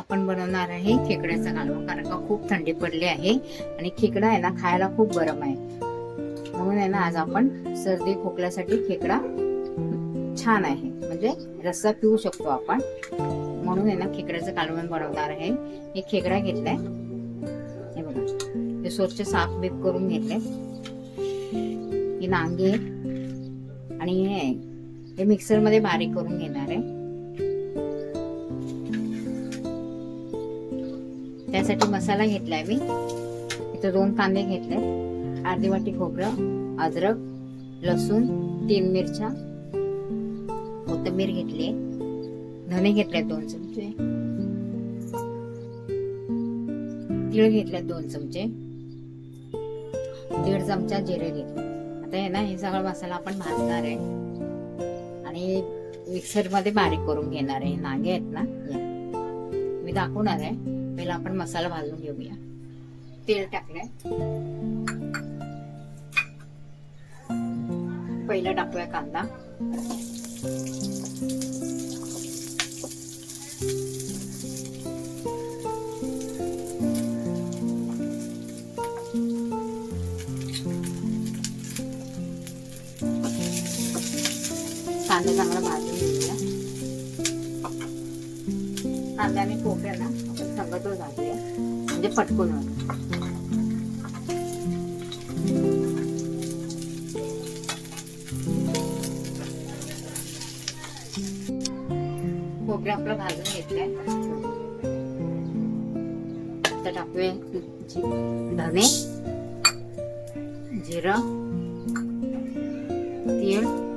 आपण बनवणार आहे. खेकड्याचा कालवा कारण का खूप थंडी पडली आहे आणि खेकडा आहे ना खायला खूप गरम आहे. म्हणून आहे ना आज आपण सर्दी खोकल्यासाठी खेकडा छान आहे. म्हणजे रस्सा पिऊ शकतो आपण. म्हणून आहे ना खेकड्याचं कालवण बनवणार आहे. हे खेकडा घेतलाय. हे बघा. हे स्वच्छ साफ बीप करून घेतले ही नांगी आहे आणि हे आहे, हे बारीक करून घेणार आहे. त्यासाठी मसाला घेतलाय मी. इथं दोन कांदे घेतले. अर्धी वाटी खोबरं अद्रक लसूण तीन मिरच्या कोथिंबीर घेतली. धने घेतले दोन चमचे. तीळ घेतले दोन चमचे. दीड चमचा जिरे घेतले. आता हे ना हे सगळं मसाला आपण भाजणार आहे. आणि मिक्सरमध्ये बारीक करून घेणार आहे. नागे आहेत ना मी दाखवणार आहे. पहिला आपण मसाला भाजून घेऊया तेल टाकलंय पहिला टाकूया कांदा कांदा चांगला भाजून घेऊया कांदा आणि पोकळ्याला ना आपण संगतच घालूया म्हणजे पटकून होईल. खोबरं आपलं भाजून घेतलंय. आता टाकूया धने जिरं तीळ.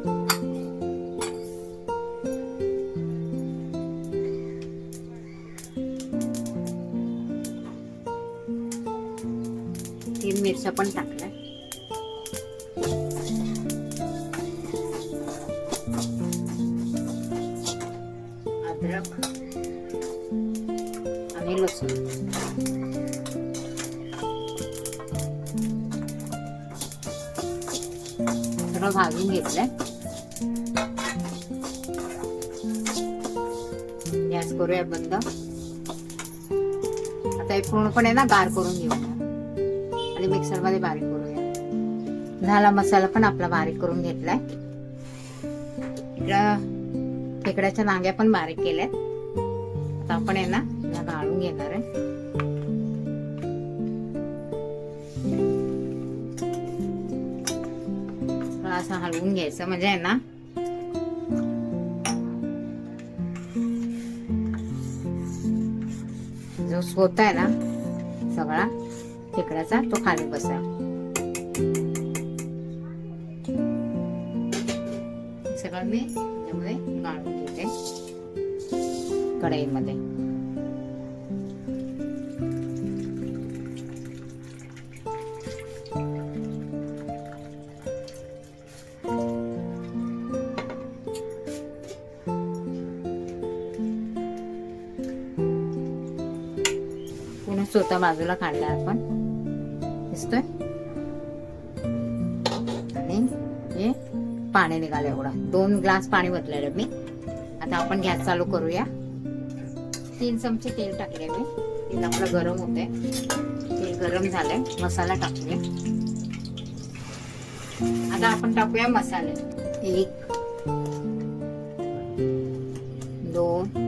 तीन मिरच्या पण टाकल्या. अद्रक आणि लसूण. थोडं भाजून घेतलंय. गॅस करूया बंद. आता हे पूर्णपणे ना गार करून घेऊया आणि मिक्सरमध्ये बारीक करूया झाला मसाला पण आपला बारीक करून घेतलाय. इकडं खेकड्याच्या नांग्या पण बारीक केल्यात. आता आपण आहे ना या गाळून घेणार आहे. असं हलवून घ्यायचं म्हणजे आहे ना जो स्वत आहे ना सगळा खेकड्याचा तो खाली बसा सगळं मी त्याच्यामध्ये गाळून घेते कढईमध्ये पुन्हा स्वतः बाजूला काढला आपण दिसतोय? आणि हे पाणी निघालं एवढा. दोन ग्लास पाणी बदलेलं मी. आता आपण गॅस चालू करूया. तीन चमचे तेल टाकले मी. तेल आपलं गरम होते तेल गरम झालंय. मसाला टाकूया. आता आपण टाकूया मसाले. एक दोन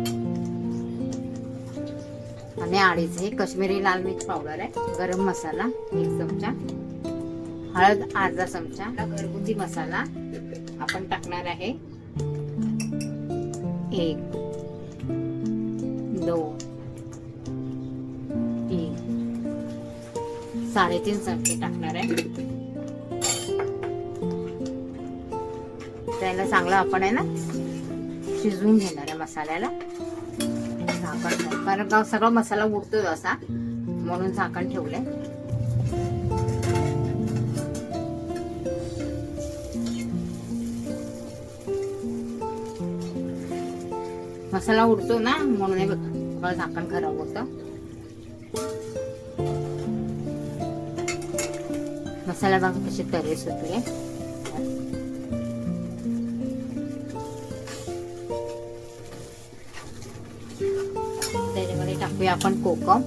आणि अडीच हे काश्मीरी लाल मिर्च पावडर आहे. गरम मसाला एक चमचा. हळद अर्धा चमचा. घरगुती मसाला आपण टाकणार आहे. एक दोन तीन साडेतीन चमचे टाकणार आहे. त्याला चांगलं आपण आहे ना शिजवून घेणार आहे मसाल्याला. झाकण कारण का सगळा मसाला उडतोय असा म्हणून झाकण ठेवलंय. मसाला उडतो ना म्हणून हे सगळं झाकण खराब होतं. मसाला बघा कशी तरे सुटले. टाकूया आपण कोकम.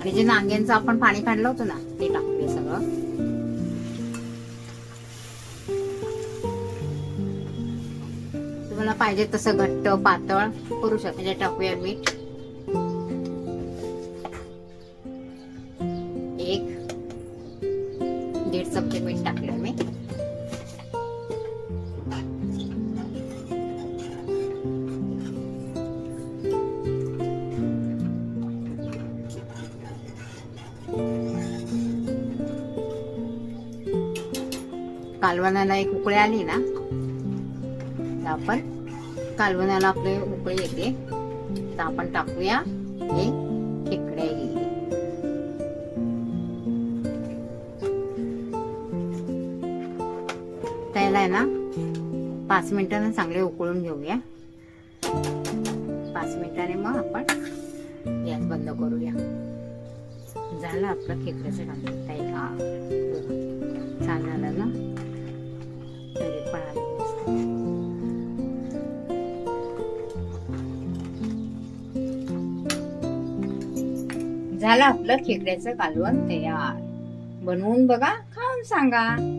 आणि जे नांग्यांचं आपण पाणी काढलं होतं ना ते टाकूया सगळं. तुम्हाला पाहिजे तसं घट्ट पातळ करू शकता म्हणजे टाकूया मीठ. कालवणाला एक उकळी आली ना तर आपण कालवणाला आपले उकळी येते. तर आपण टाकूया हे खेकडे. त्याला आहे ना पाच मिनिटांना चांगले उकळून घेऊया. पाच मिनिटाने मग आपण गॅस बंद करूया. झालं आपलं खेकड्याचं काम. ताई का छान झालं ना? झालं आपलं खेकड्याचं कालवण तयार. बनवून बघा खाऊन सांगा.